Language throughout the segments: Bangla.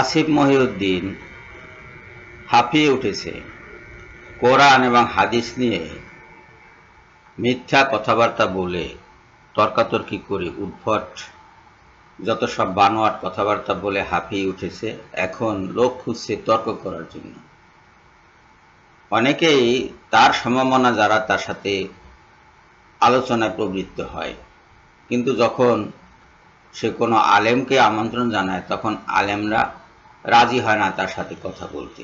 আসিফ মহিউদ্দিন হাঁপিয়ে উঠেছে। কোরআন এবং হাদিস নিয়ে মিথ্যা কথাবার্তা বলে তর্কাতর্কি করে উদ্ভট যত সব বানোয়াট কথাবার্তা বলে হাঁপিয়ে উঠেছে, এখন লোক খুঁজছে তর্ক করার জন্য। অনেকেই তার সম্ভাবনা যারা তার সাথে আলোচনায় প্রবৃত্ত হয়। কিন্তু যখন সে কোনো আলেমকে আমন্ত্রণ জানায়, তখন আলেমরা রাজি হয় না তার সাথে কথা বলতে।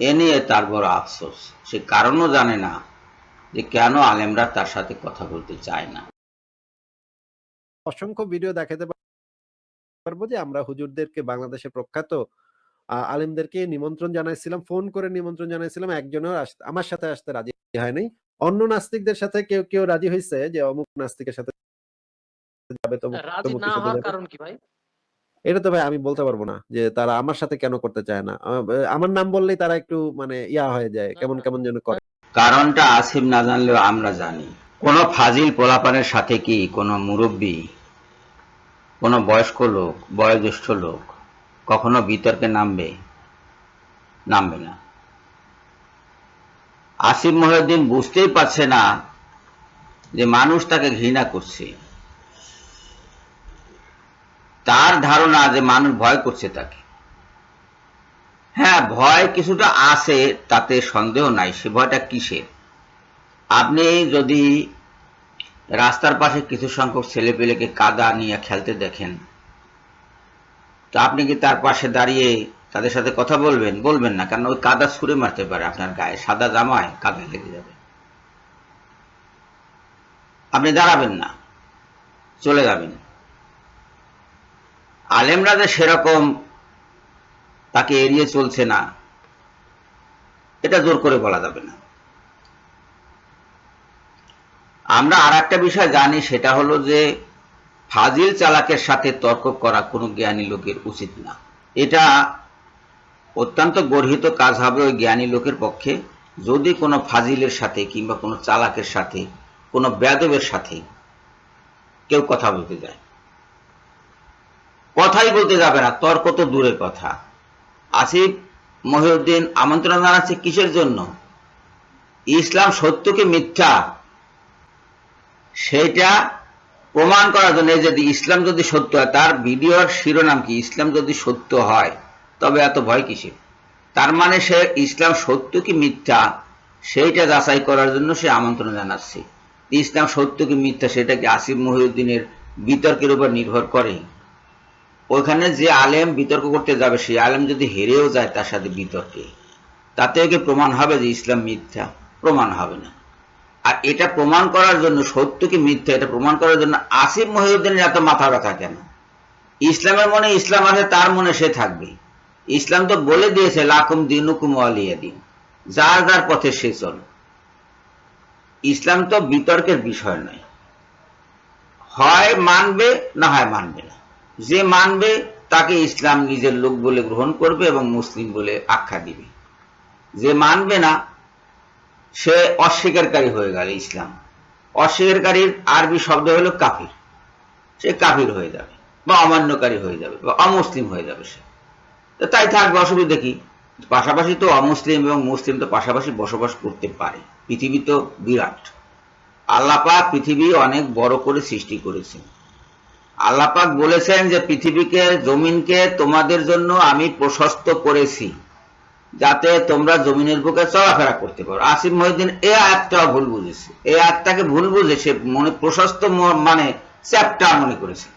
এ নিয়ে তার বড় আফসোস। সে কারণও জানে না যে কেন আলেমরা তার সাথে কথা বলতে চায় না। অসংখ্য ভিডিও দেখাতে পারব যে আমরা হুজুরদেরকে বাংলাদেশের প্রখ্যাত আলেমদেরকে নিমন্ত্রণ জানাইছিলাম ফোন করে নিমন্ত্রণ জানাইছিলাম একজনও আমার সাথে আসতে রাজি হয়নি। অন্য নাস্তিকদের সাথে কেউ কেউ রাজি হয়েছে যে অমুক নাস্তিকের সাথে যাবে তমুক রাজি না হওয়ার কারণ কি ভাই? এটা তো ভাই আমি বলতে পারব না যে তারা আমার সাথে কেন করতে চায় না। আমার নাম বললেই তারা একটু মানে ইয়া হয়ে যায় কেমন কেমন যেন করে। কারণটা আসিফ না জানলেও আমরা জানি। কোনো ফাজিল পোলাপানের সাথে কি কোনো মুরব্বী কোনো বয়স্ক লোক বয়োজ্যেষ্ঠ লোক কখনো বিতর্কে নামবে? নামবে না। আসিফ মহিউদ্দিন বুঝতেই পারছে না যে মানুষ তাকে ঘৃণা করছে। তার ধারণা যে মানুষ ভয় করছে তাকে। হ্যাঁ ভয় কিছুটা আছে, তাতে সন্দেহ নাই, সে ভয়টা কিসের? আপনি যদি রাস্তার পাশে কিছু সংখ্যক ছেলেপেলেকে কাদা নিয়ে খেলতে দেখেন, তো আপনি কি তার পাশে দাঁড়িয়ে তাদের সাথে কথা বলবেন? বলবেন না, কারণ ওই কাদা ছুঁড়ে মারতে পারে আপনার গায়ে, সাদা জামায় কাদা লেগে যাবে। আপনি দাঁড়াবেন না, চলে যাবেন। আলেমরা যে সেরকম তাকে এড়িয়ে চলছে না। এটা জোর করে বলা যাবে না। আমরা আর একটা বিষয় জানি, সেটা হলো যে ফাজিল চালাকের সাথে তর্ক করা কোনো জ্ঞানী লোকের উচিত না। এটা অত্যন্ত গর্হিত কাজ হবে ওই জ্ঞানী লোকের পক্ষে। যদি কোনো ফাজিলের সাথে কিংবা কোনো চালাকের সাথে, কোনো বেদবের সাথে কেউ কথা বলতে যায়। কথাই বলতে যাবে না, তর্ক তো দূরের কথা। আসিফ মহিউদ্দিন আমন্ত্রণ জানাচ্ছে কিসের জন্য? ইসলাম সত্য কি মিথ্যা, সেটা প্রমাণ করার জন্য। যদি ইসলাম যদি সত্য হয়, তার ভিডিওর শিরোনাম কি? ইসলাম যদি সত্য হয়, তবে এত ভয় কিসে তার মানে সে ইসলাম সত্য কি মিথ্যা সেইটা যাচাই করার জন্য সে আমন্ত্রণ জানাচ্ছে। ইসলাম সত্য কি মিথ্যা, সেটা কি আসিফ মহিউদ্দিনের বিতর্কের উপর নির্ভর করে? ওইখানে যে আলেম বিতর্ক করতে যাবে, সেই আলেম যদি হেরেও যায় তার সাথে বিতর্কে। তাতে কি প্রমাণ হবে যে ইসলাম মিথ্যা? প্রমাণ হবে না। আর এটা প্রমাণ করার জন্য, সত্য কি মিথ্যা, এটা প্রমাণ করার জন্য আসিফ মহিউদ্দিনের এত মাথা ব্যথা কেন? ইসলামের মনে ইসলাম আছে, তার মনে সে থাকবে। ইসলাম তো বলে দিয়েছে, লাকুম দিনুকুম আলিয়া দিন। যার যার পথে সে চল। ইসলাম তো বিতর্কের বিষয় নয়। হয় মানবে না হয় মানবে না। যে মানবে, তাকে ইসলাম নিজের লোক বলে গ্রহণ করবে এবং মুসলিম বলে আখ্যা দিবে। যে মানবে না, সে অস্বীকারী হয়ে গেল ইসলাম। অস্বীকারীর আরবি শব্দ হলো কাফির। সে কাফির হয়ে যাবে বা অমান্যকারী হয়ে যাবে বা অমুসলিম হয়ে যাবে সে। তাই থাকবে অসুবিধা কি? পাশাপাশি তো অমুসলিম এবং মুসলিম তো পাশাপাশি বসবাস করতে পারে। পৃথিবী তো বিরাট। আল্লাপাক পৃথিবী অনেক বড় করে সৃষ্টি করেছেন। আল্লাপাক বলেছেন যে পৃথিবীকে, জমিনকে তোমাদের জন্য আমি প্রশস্ত করেছি, যাতে তোমরা জমিনের বুকে চলাফেরা করতে পারো। আসিফ মহিউদ্দিন এই আয়াতটাও ভুল বুঝেছে। এই আয়াতটাকে ভুল বুঝে সে মনে, প্রশস্ত মানে চ্যাপ্টার মনে করেছে।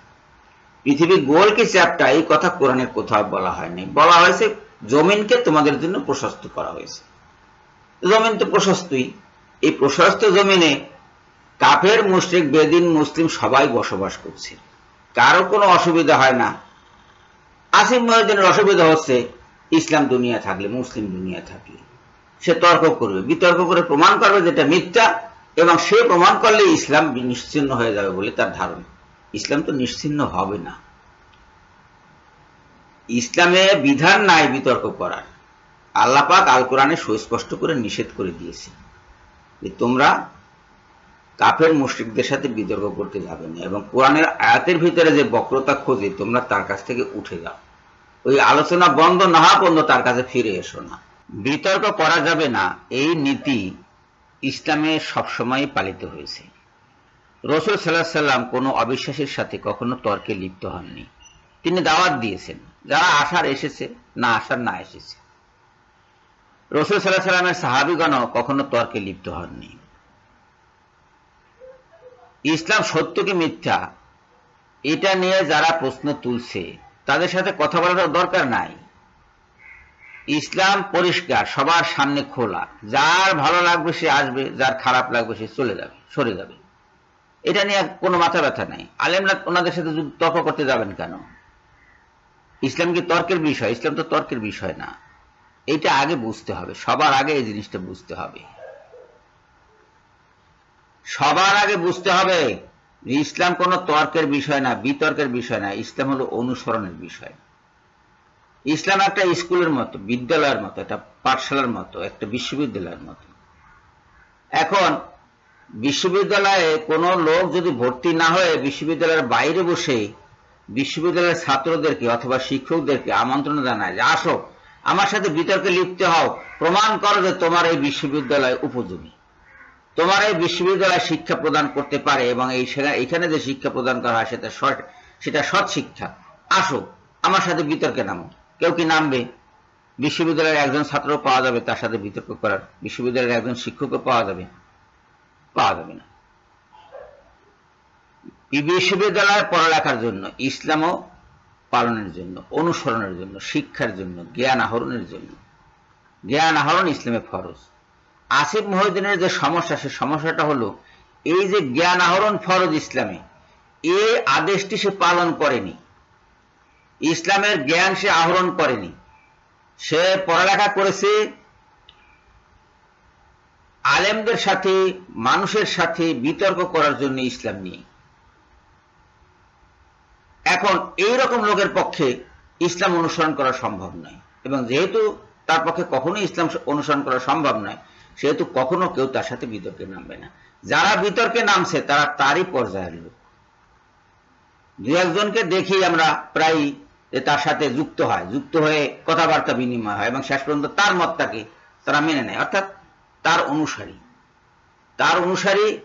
পৃথিবী গোল কি চ্যাপ্টার? এই কথা কোরআনের কোথাও বলা হয়নি। বলা হয়েছে, জমিনকে তোমাদের জন্য প্রশস্ত করা হয়েছে। জমিন তো প্রশস্তই। এই প্রশস্ত জমিনে কাফের, মুশরিক, বেদিন, মুসলিম সবাই বসবাস করছে। কারও কোনো অসুবিধা হয় না। আসিফ মহিউদ্দিনের অসুবিধা হচ্ছে ইসলাম দুনিয়া থাকলে, মুসলিম দুনিয়া থাকলে। সে তর্ক করবে, বিতর্ক করে প্রমাণ করবে যেটা মিথ্যা এবং সে প্রমাণ করলে ইসলাম নিশ্চিন্ন হয়ে যাবে বলে তার ধারণা। ইসলাম তো নিশ্চিন্ন হবে না। ইসলামে বিধান নাই বিতর্ক করার। আল্লাপাক আল কোরআনে সুস্পষ্ট করে নিষেধ করে দিয়েছে তোমরা কাফের মুশরিকদের সাথে বিতর্ক করতে যাবে না এবং কোরআনের আয়াতের ভিতরে যে বক্রতা খোঁজে, তোমরা তার কাছ থেকে উঠে যাও। ওই আলোচনা বন্ধ না হওয়া পর্যন্ত তার কাছে ফিরে এসো না। বিতর্ক করা যাবে না, এই নীতি ইসলামে সবসময় পালিত হয়েছে। রসুল সাল্লাহ সাল্লাম কোনো অবিশ্বাসীর সাথে কখনো তর্কে লিপ্ত হননি। তিনি দাওয়াত দিয়েছেন, যারা আসার এসেছে, না আসার না এসেছে। রসুল সাল্লাহ সাল্লামের সাহাবিগণও কখনো তর্কে লিপ্ত হননি। ইসলাম সত্য কি মিথ্যা? এটা নিয়ে যারা প্রশ্ন তুলছে, তাদের সাথে কথা বলার দরকার নাই। ইসলাম পরিষ্কার, সবার সামনে খোলা। যার ভালো লাগবে সে আসবে, যার খারাপ লাগবে সে চলে যাবে, সরে যাবে। এটা নিয়ে কোনো মাথা ব্যথা নাই। আলেমরা ওনাদের সাথে তর্ক করতে যাবেন কেন? ইসলাম কি তর্কের বিষয়? ইসলাম তো তর্কের বিষয় না। এটা আগে বুঝতে হবে। সবার আগে এই জিনিসটা বুঝতে হবে। সবার আগে বুঝতে হবে, ইসলাম কোনো তর্কের বিষয় না, বিতর্কের বিষয় না, ইসলাম হলো অনুসরণের বিষয়। ইসলাম একটা স্কুলের মতো, বিদ্যালয়ের মতো, একটা পাঠশালার মতো, একটা বিশ্ববিদ্যালয়ের মতো। এখন, বিশ্ববিদ্যালয়ে কোনো লোক যদি ভর্তি না হয়ে বিশ্ববিদ্যালয়ের বাইরে বসে বিশ্ববিদ্যালয়ের ছাত্রদেরকে অথবা শিক্ষকদেরকে আমন্ত্রণ জানায় যে, আসো, আমার সাথে বিতর্কে লিপ্ত হও, প্রমাণ করো যে তোমার এই বিশ্ববিদ্যালয় উপযোগী। তোমার এই বিশ্ববিদ্যালয় শিক্ষা প্রদান করতে পারে এবং এই এখানে যে শিক্ষা প্রদান করা হয়, সেটা সৎ সেটা সৎ শিক্ষা। আসো, আমার সাথে বিতর্কে নামো। কেউ কি নামবে? বিশ্ববিদ্যালয়ের একজন ছাত্র পাওয়া যাবে তার সাথে বিতর্ক করার। বিশ্ববিদ্যালয়ের একজন শিক্ষকও পাওয়া যাবে। পাওয়া যাবে না। এই বিশ্ববিদ্যালয়ে পড়ালেখার জন্য, ইসলামও পালনের জন্য, অনুসরণের জন্য, শিক্ষার জন্য, জ্ঞান আহরণের জন্য। জ্ঞান আহরণ ইসলামে ফরজ। আসিফ মহিউদ্দিনের যে সমস্যা, সে সমস্যাটা হলো এই যে জ্ঞান আহরণ ফরজ ইসলামে এই আদেশটি সে পালন করেনি। ইসলামের জ্ঞান সে আহরণ করেনি। সে পড়ালেখা করেছে আলেমদের সাথে, মানুষের সাথে বিতর্ক করার জন্য ইসলাম নিয়ে। এখন এই রকম লোকের পক্ষে ইসলাম অনুসরণ করা সম্ভব নয়। এবং যেহেতু তার পক্ষে কখনোই ইসলাম অনুসরণ করা সম্ভব নয় সেহেতু কখনো কেউ তার সাথে বিতর্কে নামবে না। যারা বিতর্কে নামছে, তারা তারই পর্যায়ের লোক। দু একজনকে দেখি আমরা প্রায় তার সাথে যুক্ত হয়। যুক্ত হয়ে কথাবার্তা বিনিময় হয় এবং শেষ পর্যন্ত তার মতটাকে তারা মেনে নেয়। অর্থাৎ তার অনুসারী। তার অনুসারী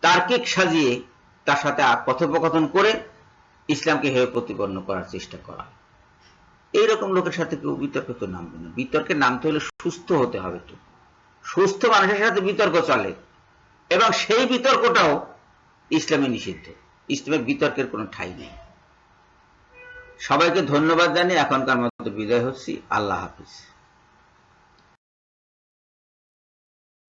তার্কিক সাজিয়ে তার সাথে কথোপকথন করে ইসলামকে হেয় প্রতিপন্ন করার চেষ্টা করা এইরকম লোকের সাথে কেউ বিতর্কে তো নামবে না। বিতর্কে নামতে হলে সুস্থ হতে হবে তো। সুস্থ মানুষের সাথে বিতর্ক চলে, এবং সেই বিতর্কটাও ইসলামে নিষিদ্ধ। ইসলামে বিতর্কের কোনো ঠাই নেই। সবাইকে ধন্যবাদ জানিয়ে এখনকার মতো বিদায় হচ্ছি। আল্লাহ হাফিজ।